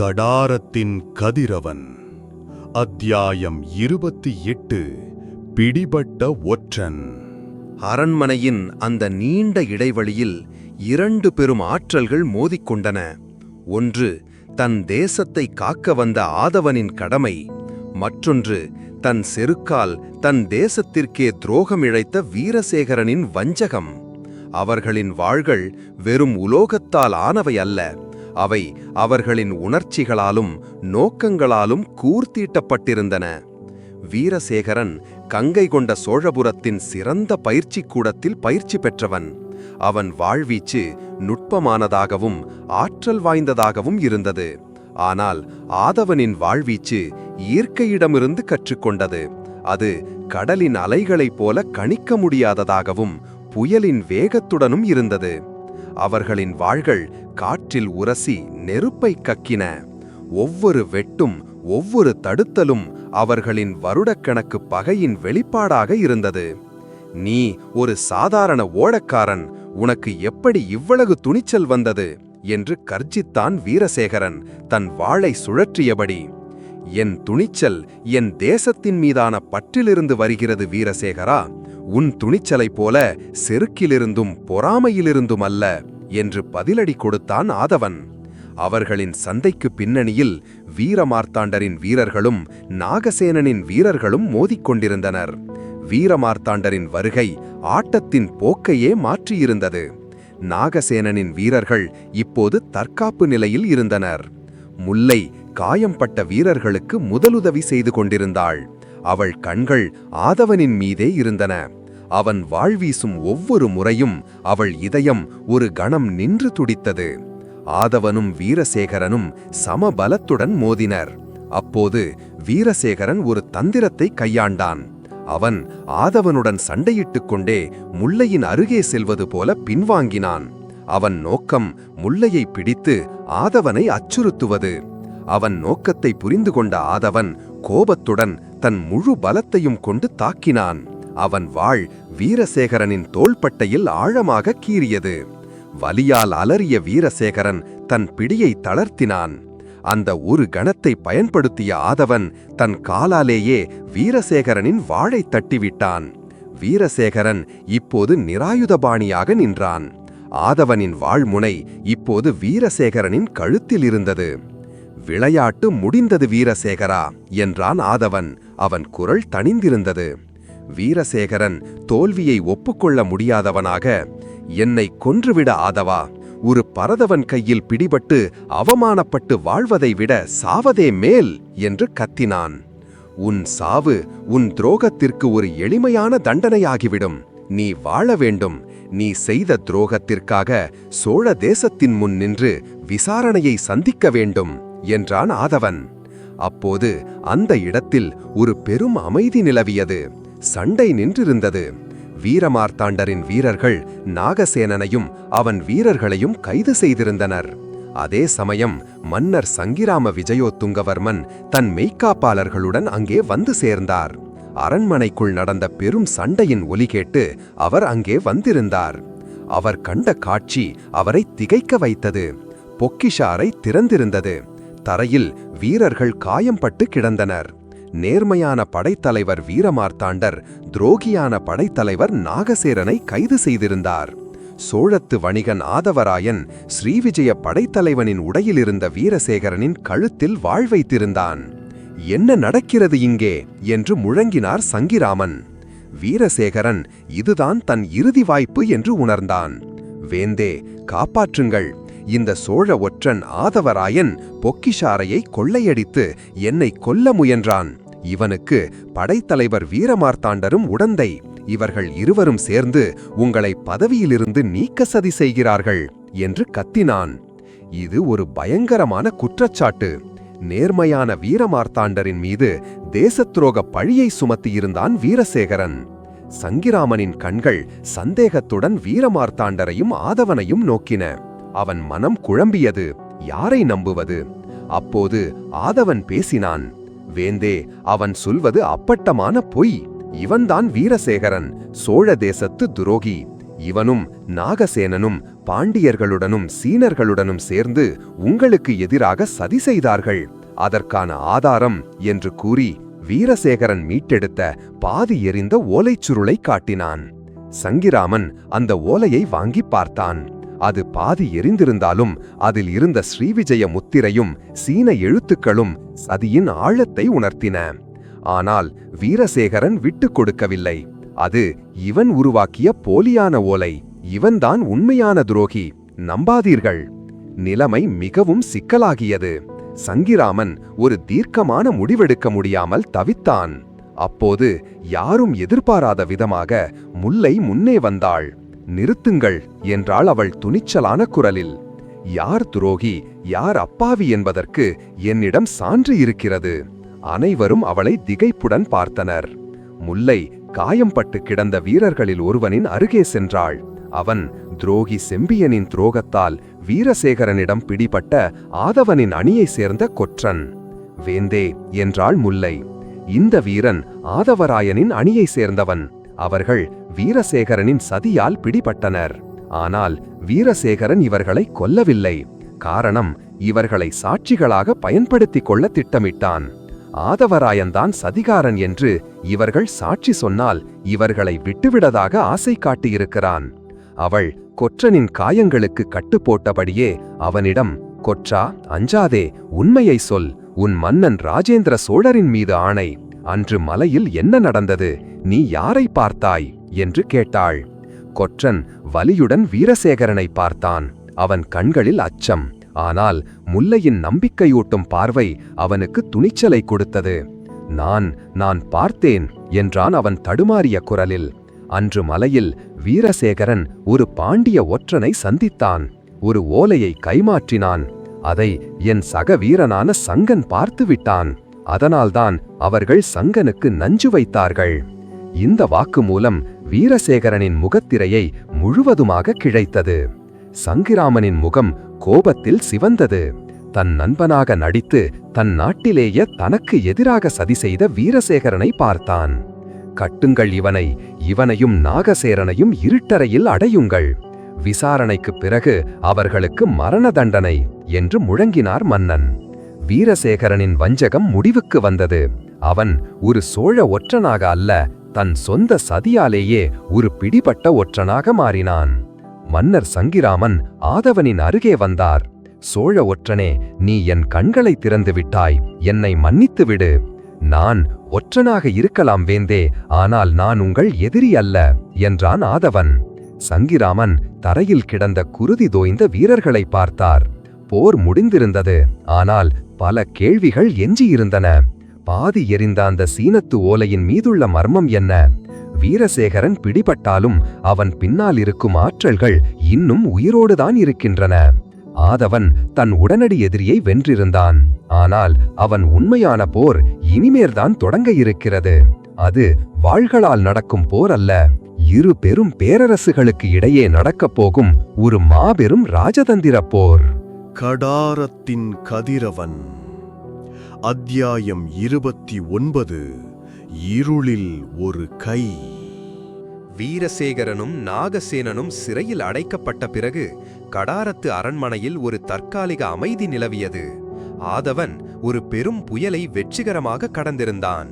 கடாரத்தின் கதிரவன். அத்தியாயம் இருபத்தி எட்டு பிடிபட்ட ஒற்றன். அரண்மனையின் அந்த நீண்ட இடைவெளியில் இரண்டு பெரும் ஆற்றல்கள் மோதிக்கொண்டன. ஒன்று தன் தேசத்தை காக்க வந்த ஆதவனின் கடமை. மற்றொன்று தன் செருக்கால் தன் தேசத்திற்கே துரோகம் இழைத்த வீரசேகரனின் வஞ்சகம். அவர்களின் வாழ்கள் வெறும் உலோகத்தால் ஆனவை அல்ல. அவை அவர்களின் உணர்ச்சிகளாலும் நோக்கங்களாலும் கூர்த்தீட்டப்பட்டிருந்தன. வீரசேகரன் கங்கை கொண்ட சோழபுரத்தின் சிறந்த பயிற்சிக் கூடத்தில் பயிற்சி பெற்றவன். அவன் வாழ்வீச்சு நுட்பமானதாகவும் ஆற்றல் வாய்ந்ததாகவும் இருந்தது. ஆனால் ஆதவனின் வாழ்வீச்சு இயற்கையிடமிருந்து கற்றுக்கொண்டது. அது கடலின் அலைகளைப் போல கணிக்க முடியாததாகவும் புயலின் வேகத்துடனும் இருந்தது. அவர்களின் வாள்கள் காற்றில் உரசி நெருப்பை கக்கின. ஒவ்வொரு வெட்டும் ஒவ்வொரு தடுத்தலும் அவர்களின் வருடக்கணக்கு பகையின் வெளிப்பாடாக இருந்தது. நீ ஒரு சாதாரண ஓடக்காரன் உனக்கு எப்படி இவ்வளவு துணிச்சல் வந்தது? என்று கர்ஜித்தான் வீரசேகரன் தன் வாளை சுழற்றியபடி. என் துணிச்சல் என் தேசத்தின் மீதான பற்றிலிருந்து வருகிறது வீரசேகரா உன் துணிச்சலைப் போல செருக்கிலிருந்தும் பொறாமையிலிருந்தும் அல்ல என்று பதிலடி கொடுத்தான் ஆதவன். அவர்களின் சந்தைக்கு பின்னணியில் வீரமார்த்தாண்டரின் வீரர்களும் நாகசேனனின் வீரர்களும் மோதிக்கொண்டிருந்தனர். வீரமார்த்தாண்டரின் வருகை ஆட்டத்தின் போக்கையே மாற்றியிருந்தது. நாகசேனனின் வீரர்கள் இப்போது தற்காப்பு நிலையில் இருந்தனர். முல்லை காயம்பட்ட வீரர்களுக்கு முதலுதவி செய்து கொண்டிருந்தாள். அவள் கண்கள் ஆதவனின் மீதே இருந்தன. அவன் வாழ்வீசும் ஒவ்வொரு முறையும் அவள் இதயம் ஒரு கணம் நின்று துடித்தது. ஆதவனும் வீரசேகரனும் சமபலத்துடன் மோதினர். அப்போது வீரசேகரன் ஒரு தந்திரத்தை கையாண்டான். அவன் ஆதவனுடன் சண்டையிட்டுக் கொண்டே முல்லையின் அருகே செல்வது போல பின்வாங்கினான். அவன் நோக்கம் முல்லையை பிடித்து ஆதவனை அச்சுறுத்துவது. அவன் நோக்கத்தை புரிந்து கொண்ட ஆதவன் கோபத்துடன் தன் முழு பலத்தையும் கொண்டு தாக்கினான். அவன் வாழ் வீரசேகரனின் தோள்பட்டையில் ஆழமாக கீறியது. வலியால் அலறிய வீரசேகரன் தன் பிடியை தளர்த்தினான். அந்த ஒரு கணத்தை பயன்படுத்திய ஆதவன் தன் காலாலேயே வீரசேகரனின் வாழை தட்டிவிட்டான். வீரசேகரன் இப்போது நிராயுதபாணியாக நின்றான். ஆதவனின் வாழ்முனை இப்போது வீரசேகரனின் கழுத்தில் இருந்தது. விளையாட்டு முடிந்தது வீரசேகரா என்றான் ஆதவன். அவன் குரல் தணிந்திருந்தது. வீரசேகரன் தோல்வியை ஒப்புக்கொள்ள முடியாதவனாக என்னை கொன்றுவிட ஆதவா? ஒரு பரதவன் கையில் பிடிபட்டு அவமானப்பட்டு வாழ்வதை விட சாவதே மேல் என்று கத்தினான். உன் சாவு உன் துரோகத்திற்கு ஒரு எளிமையான தண்டனையாகிவிடும். நீ வாழ வேண்டும். நீ செய்த துரோகத்திற்காக சோழ தேசத்தின் முன் நின்று விசாரணையை சந்திக்க வேண்டும் என்றான் ஆதவன். அப்போது அந்த இடத்தில் ஒரு பெரும் அமைதி நிலவியது. சண்டை நின்றிருந்தது. வீரமார்த்தாண்டரின் வீரர்கள் நாகசேனனையும் அவன் வீரர்களையும் கைது செய்திருந்தனர். அதே சமயம் மன்னர் சங்கிராம விஜயோத்துங்கவர்மன் தன் மெய்க்காப்பாளர்களுடன் அங்கே வந்து சேர்ந்தார். அரண்மனைக்குள் நடந்த பெரும் சண்டையின் ஒலி கேட்டு அவர் அங்கே வந்திருந்தார். அவர் கண்ட காட்சி அவரை திகைக்க வைத்தது. பொக்கிஷாரை திறந்திருந்தது. தரையில் வீரர்கள் காயம்பட்டு கிடந்தனர். நேர்மையான படைத்தலைவர் வீரமார்த்தாண்டர் துரோகியான படைத்தலைவர் நாகசேரனை கைது செய்திருந்தார். சோழத்து வணிகன் ஆதவராயன் ஸ்ரீவிஜய படைத்தலைவனின் உடையிலிருந்த வீரசேகரனின் கழுத்தில் வாழ் வைத்திருந்தான். என்ன நடக்கிறது இங்கே? என்று முழங்கினார் சங்கிராமன். வீரசேகரன் இதுதான் தன் இறுதி வாய்ப்பு என்று உணர்ந்தான். வேந்தே காப்பாற்றுங்கள். இந்த சோழ ஒற்றன் ஆதவராயன் பொக்கிஷாரையை கொள்ளையடித்து என்னை கொல்ல முயன்றான். இவனுக்கு படைத்தலைவர் வீரமார்த்தாண்டரும் உடந்தை. இவர்கள் இருவரும் சேர்ந்து உங்களை பதவியிலிருந்து நீக்க சதி செய்கிறார்கள் என்று கத்தினான். இது ஒரு பயங்கரமான குற்றச்சாட்டு. நேர்மையான வீரமார்த்தாண்டரின் மீது தேசத்துரோக பழியை சுமத்தியிருந்தான் வீரசேகரன். சங்கிராமனின் கண்கள் சந்தேகத்துடன் வீரமார்த்தாண்டரையும் ஆதவனையும் நோக்கின. அவன் மனம் குழம்பியது யாரை நம்புவது? அப்போது ஆதவன் பேசினான் வேந்தே அவன் சொல்வது அப்பட்டமான பொய். இவன்தான் வீரசேகரன் சோழ தேசத்து துரோகி. இவனும் நாகசேனனும் பாண்டியர்களுடனும் சீனர்களுடனும் சேர்ந்து உங்களுக்கு எதிராக சதி செய்தார்கள். அதற்கான ஆதாரம் என்று கூறி வீரசேகரன் மீட்டெடுத்த பாதி எறிந்த ஓலைச்சுருளை காட்டினான். சங்கிராமன் அந்த ஓலையை வாங்கி பார்த்தான். அது பாதி எரிந்திருந்தாலும் அதில் இருந்த ஸ்ரீவிஜய முத்திரையும் சீன எழுத்துக்களும் சதியின் ஆழத்தை உணர்த்தின. ஆனால் வீரசேகரன் விட்டுக் கொடுக்கவில்லை. அது இவன் உருவாக்கிய போலியான ஓலை. இவன்தான் உண்மையான துரோகி. நம்பாதீர்கள். நிலைமை மிகவும் சிக்கலாகியது. சங்கிராமன் ஒரு தீர்க்கமான முடிவெடுக்க முடியாமல் தவித்தான். அப்போது யாரும் எதிர்பாராத விதமாக முல்லை முன்னே வந்தாள். நிறுத்துங்கள் என்றாள் அவள் துணிச்சலான குரலில். யார் துரோகி? யார் அப்பாவி என்பதற்கு என்னிடம் சான்று இருக்கிறது. அனைவரும் அவளை திகைப்புடன் பார்த்தனர். முல்லை காயம்பட்டு கிடந்த வீரர்களில் ஒருவனின் அருகே சென்றாள். அவன் துரோகி செம்பியனின் துரோகத்தால் வீரசேகரனிடம் பிடிபட்ட ஆதவனின் அணியைச் சேர்ந்த கொற்றன். வேந்தே என்றாள் முல்லை. இந்த வீரன் ஆதவராயனின் அணியைச் சேர்ந்தவன். அவர்கள் வீரசேகரனின் சதியால் பிடிபட்டனர். ஆனால் வீரசேகரன் இவர்களை கொல்லவில்லை. காரணம் இவர்களை சாட்சிகளாக பயன்படுத்திக் கொள்ள திட்டமிட்டான். ஆதவராயன்தான் சதிகாரன் என்று இவர்கள் சாட்சி சொன்னால் இவர்களை விட்டுவிடதாக ஆசை காட்டியிருக்கிறான். அவள் கொற்றனின் காயங்களுக்கு கட்டு போட்டபடியே அவனிடம் கொற்றா அஞ்சாதே உண்மையை சொல். உன் மன்னன் ராஜேந்திர சோழரின் மீது ஆணை. அன்று மலையில் என்ன நடந்தது? நீ யாரை பார்த்தாய்? என்று கேட்டாள். கொற்றன் வலியுடன் வீரசேகரனை பார்த்தான். அவன் கண்களில் அச்சம். ஆனால் முல்லையின் நம்பிக்கையூட்டும் பார்வை அவனுக்கு துணிச்சலை கொடுத்தது. நான் நான் பார்த்தேன் என்றான் அவன் தடுமாறிய குரலில். அன்று மலையில் வீரசேகரன் ஒரு பாண்டிய ஒற்றனை சந்தித்தான். ஒரு ஓலையை கைமாற்றினான். அதை என் சக வீரனான சங்கன் பார்த்து விட்டான். அதனால்தான் அவர்கள் சங்கனுக்கு நஞ்சு வைத்தார்கள். இந்த வாக்கு மூலம் வீரசேகரனின் முகத்திரையை முழுவதுமாக கிழைத்தது. சங்கிராமனின் முகம் கோபத்தில் சிவந்தது. தன் நண்பனாக நடித்து தன் நாட்டிலேயே தனக்கு எதிராக சதி செய்த வீரசேகரனை பார்த்தான். கட்டுங்கள் இவனை இவனையும் நாகசேரனையும் இருட்டறையில் அடையுங்கள். விசாரணைக்குப் பிறகு அவர்களுக்கு மரண தண்டனை என்று முழங்கினார் மன்னன். வீரசேகரனின் வஞ்சகம் முடிவுக்கு வந்தது. அவன் ஒரு சோழ ஒற்றனாக அல்ல தன் சொந்த சதியாலேயே ஒரு பிடிபட்ட ஒற்றனாக மாறினான். மன்னர் சங்கிராமன் ஆதவனின் அருகே வந்தார். சோழ ஒற்றனே நீ என் கண்களை திறந்து விட்டாய். என்னை மன்னித்து விடு. நான் ஒற்றனாக இருக்கலாம் வேந்தே ஆனால் நான் உங்கள் எதிரி அல்ல என்றான் ஆதவன். சங்கிராமன் தரையில் கிடந்த குருதி தோய்ந்த வீரர்களை பார்த்தார். போர் முடிந்திருந்தது ஆனால் பல கேள்விகள் எஞ்சியிருந்தன. பாதி எரிந்த அந்த சீனத்து ஓலையின் மீதுள்ள மர்மம் என்ன? வீரசேகரன் பிடிபட்டாலும் அவன் பின்னால் இருக்கும் ஆற்றல்கள் இன்னும் உயிரோடுதான் இருக்கின்றன. ஆதவன் தன் உடனடி எதிரியை வென்றிருந்தான். ஆனால் அவன் உண்மையான போர் இனிமேல்தான் தொடங்க இருக்கிறது. அது வாள்களால் நடக்கும் போர் அல்ல. இரு பெரும் பேரரசுகளுக்கு இடையே நடக்கப் போகும் ஒரு மாபெரும் ராஜதந்திர போர். கடாரத்தின் கதிரவன். அத்தியாயம் இருபத்தி ஒன்பது இருளில் ஒரு கை. வீரசேகரனும் நாகசேனனும் சிறையில் அடைக்கப்பட்ட பிறகு கடாரத்து அரண்மனையில் ஒரு தற்காலிக அமைதி நிலவியது. ஆதவன் ஒரு பெரும் புயலை வெற்றிகரமாக கடந்திருந்தான்.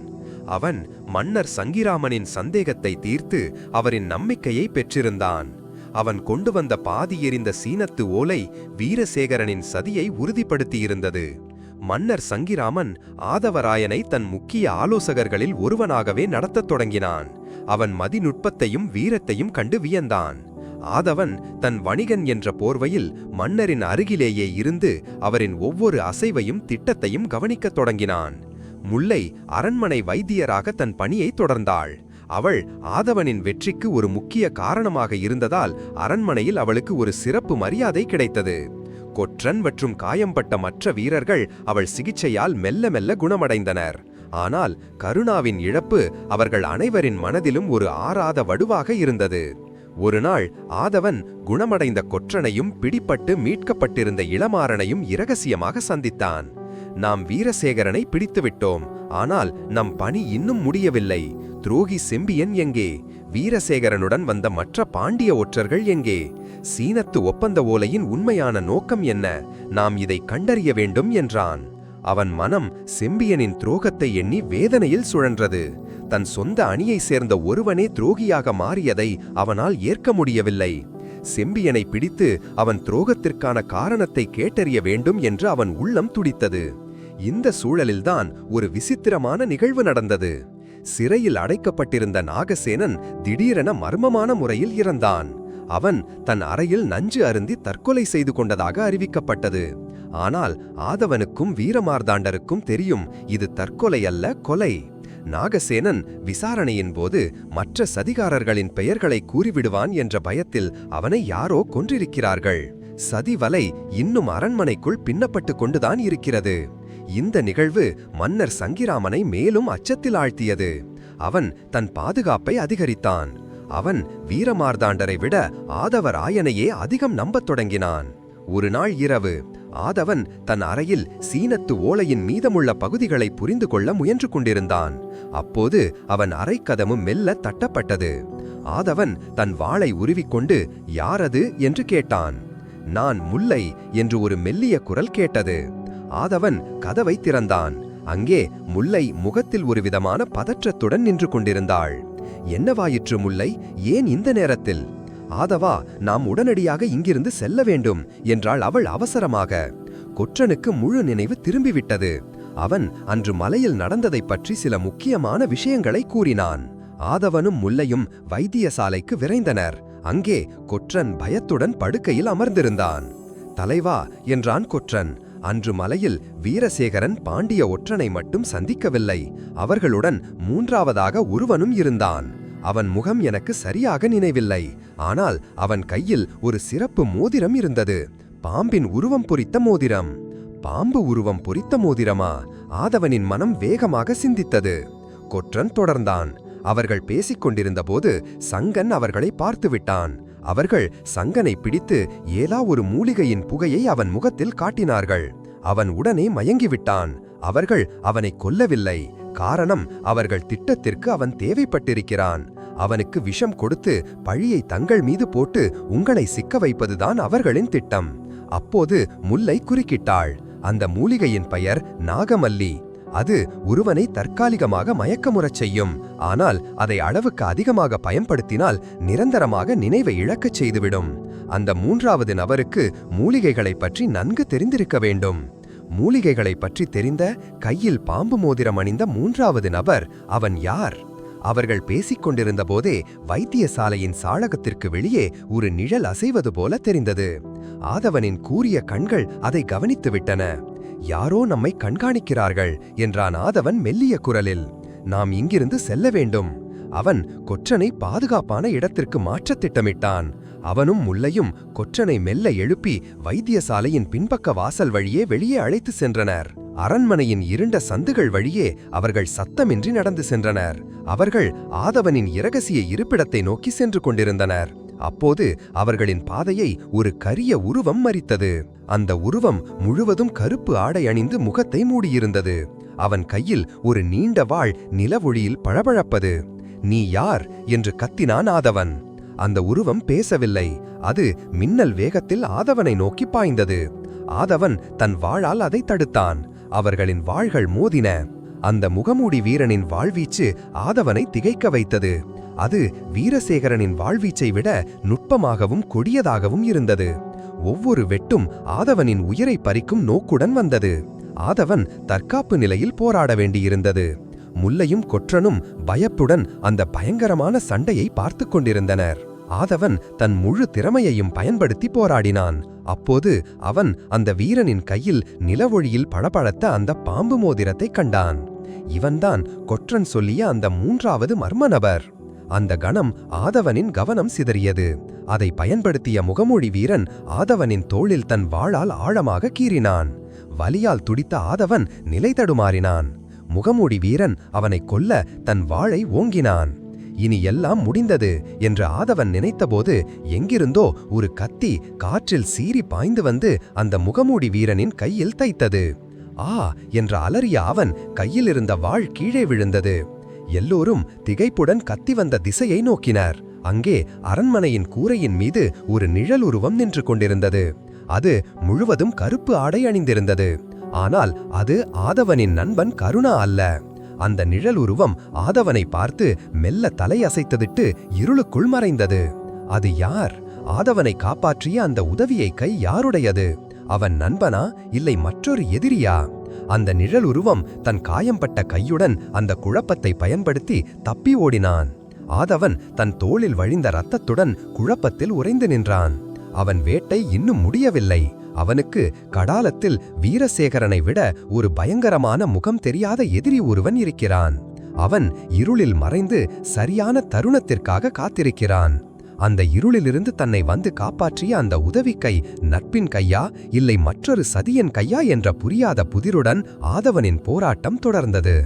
அவன் மன்னர் சங்கிராமனின் சந்தேகத்தை தீர்த்து அவரின் நம்பிக்கையை பெற்றிருந்தான். அவன் கொண்டு வந்த பாதி எறிந்த சீனத்து ஓலை வீரசேகரனின் சதியை உறுதிப்படுத்தியிருந்தது. மன்னர் சங்கிராமன் ஆதவராயனை தன் முக்கிய ஆலோசகர்களில் ஒருவனாகவே நடத்தத் தொடங்கினான். அவன் மதிநுட்பத்தையும் வீரத்தையும் கண்டு வியந்தான். ஆதவன் தன் வணிகன் என்ற போர்வையில் மன்னரின் அருகிலேயே இருந்து அவரின் ஒவ்வொரு அசைவையும் திட்டத்தையும் கவனிக்கத் தொடங்கினான். முல்லை அரண்மனை வைத்தியராக தன் பணியை தொடர்ந்தாள். அவள் ஆதவனின் வெற்றிக்கு ஒரு முக்கிய காரணமாக இருந்ததால் அரண்மனையில் அவளுக்கு ஒரு சிறப்பு மரியாதை கிடைத்தது. கொற்றன் மற்றும் காயம்பட்ட மற்ற வீரர்கள் அவள் சிகிச்சையால் மெல்ல மெல்ல குணமடைந்தனர். ஆனால் கருணாவின் இழப்பு அவர்கள் அனைவரின் மனதிலும் ஒரு ஆறாத வடுவாக இருந்தது. ஒரு நாள் ஆதவன் குணமடைந்த கொற்றனையும் பிடிப்பட்டு மீட்கப்பட்டிருந்த இளமாறனையும் இரகசியமாக சந்தித்தான். நாம் வீரசேகரனை பிடித்துவிட்டோம். ஆனால் நம் பணி இன்னும் முடியவில்லை. துரோகி செம்பியன் எங்கே? வீரசேகரனுடன் வந்த மற்ற பாண்டிய ஒற்றர்கள் எங்கே? சீனத்து ஒப்பந்த ஓலையின் உண்மையான நோக்கம் என்ன? நாம் இதை கண்டறிய வேண்டும் என்றான். அவன் மனம் செம்பியனின் துரோகத்தை எண்ணி வேதனையில் சுழன்றது. தன் சொந்த அணியைச் சேர்ந்த ஒருவனே துரோகியாக மாறியதை அவனால் ஏற்க முடியவில்லை. செம்பியனை பிடித்து அவன் துரோகத்திற்கான காரணத்தை கேட்டறிய வேண்டும் என்று அவன் உள்ளம் துடித்தது. இந்த சூழலில்தான் ஒரு விசித்திரமான நிகழ்வு நடந்தது. சிறையில் அடைக்கப்பட்டிருந்த நாகசேனன் திடீரென மர்மமான முறையில் இறந்தான். அவன் தன் அறையில் நஞ்சு அருந்தி தற்கொலை செய்து கொண்டதாக அறிவிக்கப்பட்டது. ஆனால் ஆதவனுக்கும் வீரமார்தாண்டருக்கும் தெரியும் இது தற்கொலை அல்ல கொலை. நாகசேனன் விசாரணையின் போது மற்ற சதிகாரர்களின் பெயர்களை கூறிவிடுவான் என்ற பயத்தில் அவனை யாரோ கொன்றிருக்கிறார்கள். சதிவலை இன்னும் அரண்மனைக்குள் பின்னப்பட்டு கொண்டுதான் இருக்கிறது. இந்த நிகழ்வு மன்னர் சங்கிராமனை மேலும் அச்சத்தில் ஆழ்த்தியது. அவன் தன் பாதுகாப்பை அதிகரித்தான். அவன் வீரமார்தாண்டரை விட ஆதவராயனையே அதிகம் நம்பத் தொடங்கினான். ஒரு நாள் இரவு ஆதவன் தன் அறையில் சீனத்து ஓலையின் மீதமுள்ள பகுதிகளை புரிந்து கொள்ள முயன்று கொண்டிருந்தான். அப்போது அவன் அறைக்கதவு மெல்ல தட்டப்பட்டது. ஆதவன் தன் வாளை உருவிக்கொண்டு யாரது? என்று கேட்டான். நான் முல்லை என்று ஒரு மெல்லிய குரல் கேட்டது. ஆதவன் கதவை திறந்தான். அங்கே முல்லை முகத்தில் ஒரு விதமான பதற்றத்துடன் நின்று கொண்டிருந்தாள். என்னவாயிற்று முல்லை? ஏன் இந்த நேரத்தில்? ஆதவா நாம் உடனடியாக இங்கிருந்து செல்ல வேண்டும் என்றாள் அவள் அவசரமாக. கொற்றனுக்கு முழு நினைவு திரும்பிவிட்டது. அவன் அன்று மலையில் நடந்ததைப் பற்றி சில முக்கியமான விஷயங்களை கூறினான். ஆதவனும் முல்லையும் வைத்தியசாலைக்கு விரைந்தனர். அங்கே கொற்றன் பயத்துடன் படுக்கையில் அமர்ந்திருந்தான். தலைவா என்றான் கொற்றன். அன்று மலையில் வீரசேகரன் பாண்டிய ஒற்றனை மட்டும் சந்திக்கவில்லை. அவர்களுடன் மூன்றாவதாக ஒருவனும் இருந்தான். அவன் முகம் எனக்கு சரியாக நினைவில்லை. ஆனால் அவன் கையில் ஒரு சிறப்பு மோதிரம் இருந்தது. பாம்பின் உருவம் பொறித்த மோதிரம். பாம்பு உருவம் பொறித்த மோதிரமா? ஆதவனின் மனம் வேகமாக சிந்தித்தது. கொற்றன் தொடர்ந்தான். அவர்கள் பேசிக்கொண்டிருந்தபோது சங்கன் அவர்களை பார்த்துவிட்டான். அவர்கள் சங்கனை பிடித்து ஏலா ஒரு மூலிகையின் புகையை அவன் முகத்தில் காட்டினார்கள். அவன் உடனே மயங்கிவிட்டான். அவர்கள் அவனை கொல்லவில்லை. காரணம் அவர்கள் திட்டத்திற்கு அவன் தேவைப்பட்டிருக்கிறான். அவனுக்கு விஷம் கொடுத்து பழியை தங்கள் மீது போட்டு உங்களை சிக்க வைப்பதுதான் அவர்களின் திட்டம். அப்போது முல்லை குறுக்கிட்டாள். அந்த மூலிகையின் பெயர் நாகமல்லி. அது ஒருவனை தற்காலிகமாக மயக்கமுறச் செய்யும். ஆனால் அதை அளவுக்கு அதிகமாக பயன்படுத்தினால் நிரந்தரமாக நினைவை இழக்கச் செய்துவிடும். அந்த மூன்றாவது நபருக்கு மூலிகைகளைப் பற்றி நன்கு தெரிந்திருக்க வேண்டும். மூலிகைகளைப் பற்றி தெரிந்த கையில் பாம்பு மோதிரம் அணிந்த மூன்றாவது நபர் அவன் யார்? அவர்கள் பேசிக் கொண்டிருந்த போதே வைத்தியசாலையின் சாளகத்திற்கு வெளியே ஒரு நிழல் அசைவது போல தெரிந்தது. ஆதவனின் கூரிய கண்கள் அதை கவனித்துவிட்டன. யாரோ நம்மை கண்காணிக்கிறார்கள் என்றான் ஆதவன் மெல்லிய குரலில். நாம் இங்கிருந்து செல்ல வேண்டும். அவன் கொற்றனை பாதுகாப்பான இடத்திற்கு மாற்றத் திட்டமிட்டான். அவனும் முல்லையும் கொற்றனை மெல்ல எழுப்பி வைத்தியசாலையின் பின்பக்க வாசல் வழியே வெளியே அழைத்து சென்றனர். அரண்மனையின் இருண்ட சந்துகள் வழியே அவர்கள் சத்தமின்றி நடந்து சென்றனர். அவர்கள் ஆதவனின் இரகசிய இருப்பிடத்தை நோக்கி சென்று கொண்டிருந்தனர். அப்போது அவர்களின் பாதையை ஒரு கரிய உருவம் மறித்தது. அந்த உருவம் முழுவதும் கருப்பு ஆடை அணிந்து முகத்தை மூடியிருந்தது. அவன் கையில் ஒரு நீண்ட வாள் நிலவொழியில் பழபழப்பது நீ யார்? என்று கத்தினான் ஆதவன். அந்த உருவம் பேசவில்லை. அது மின்னல் வேகத்தில் ஆதவனை நோக்கி பாய்ந்தது. ஆதவன் தன் வாளால் அதை தடுத்தான். அவர்களின் வாள்கள் மோதின. அந்த முகமூடி வீரனின் வாழ்வீச்சு ஆதவனை திகைக்க வைத்தது. அது வீரசேகரனின் வாழ்வீச்சை விட நுட்பமாகவும் கொடியதாகவும் இருந்தது. ஒவ்வொரு வெட்டும் ஆதவனின் உயிரை பறிக்கும் நோக்குடன் வந்தது. ஆதவன் தற்காப்பு நிலையில் போராட வேண்டியிருந்தது. முல்லையும் கொற்றனும் பயப்புடன் அந்த பயங்கரமான சண்டையை பார்த்து கொண்டிருந்தனர். ஆதவன் தன் முழு திறமையையும் பயன்படுத்தி போராடினான். அப்போது அவன் அந்த வீரனின் கையில் நிலவொழியில் பளபளத்த அந்த பாம்பு மோதிரத்தைக் கண்டான். இவன்தான் கொற்றன் சொல்லிய அந்த மூன்றாவது மர்ம நபர். அந்த கணம் ஆதவனின் கவனம் சிதறியது. அதை பயன்படுத்திய முகமூடி வீரன் ஆதவனின் தோளில் தன் வாளால் ஆழமாக கீறினான். வலியால் துடித்த ஆதவன் நிலை தடுமாறினான். முகமூடி வீரன் அவனை கொல்ல தன் வாளை ஓங்கினான். இனி எல்லாம் முடிந்தது என்று ஆதவன் நினைத்தபோது எங்கிருந்தோ ஒரு கத்தி காற்றில் சீறி பாய்ந்து வந்து அந்த முகமூடி வீரனின் கையில் தைத்தது. ஆ என்ற அலறிய அவன் கையில் இருந்த வாள் கீழே விழுந்தது. எல்லோரும் திகைப்புடன் கத்தி வந்த திசையை நோக்கினர். அங்கே அரண்மனையின் கூரையின் மீது ஒரு நிழல் உருவம் நின்று கொண்டிருந்தது. அது முழுவதும் கருப்பு ஆடை அணிந்திருந்தது. ஆனால் அது ஆதவனின் நண்பன் கருணா அல்ல. அந்த நிழல் உருவம் ஆதவனை பார்த்து மெல்ல தலையசைத்ததிட்டு இருளுக்குள் மறைந்தது. அது யார்? ஆதவனை காப்பாற்றிய அந்த உதவியை கை யாருடையது? அவன் நண்பனா? இல்லை மற்றொரு எதிரியா? அந்த நிழல் உருவம் தன் காயம்பட்ட கையுடன் அந்த குழப்பத்தை பயன்படுத்தி தப்பி ஓடினான். ஆதவன் தன் தோளில் வழிந்த ரத்தத்துடன் குழப்பத்தில் உறைந்து நின்றான். அவன் வேட்டை இன்னும் முடியவில்லை. அவனுக்கு கடாலத்தில் வீரசேகரனை விட ஒரு பயங்கரமான முகம் தெரியாத எதிரி ஒருவன் இருக்கிறான். அவன் இருளில் மறைந்து சரியான தருணத்திற்காக காத்திருக்கிறான். அந்த இருளிலிருந்து தன்னை வந்து காப்பாற்றிய அந்த உதவி கை நட்பின் கையா இல்லை மற்றொரு சதியன் கையா என்ற புரியாத புதிருடன் ஆதவனின் போராட்டம் தொடர்ந்தது.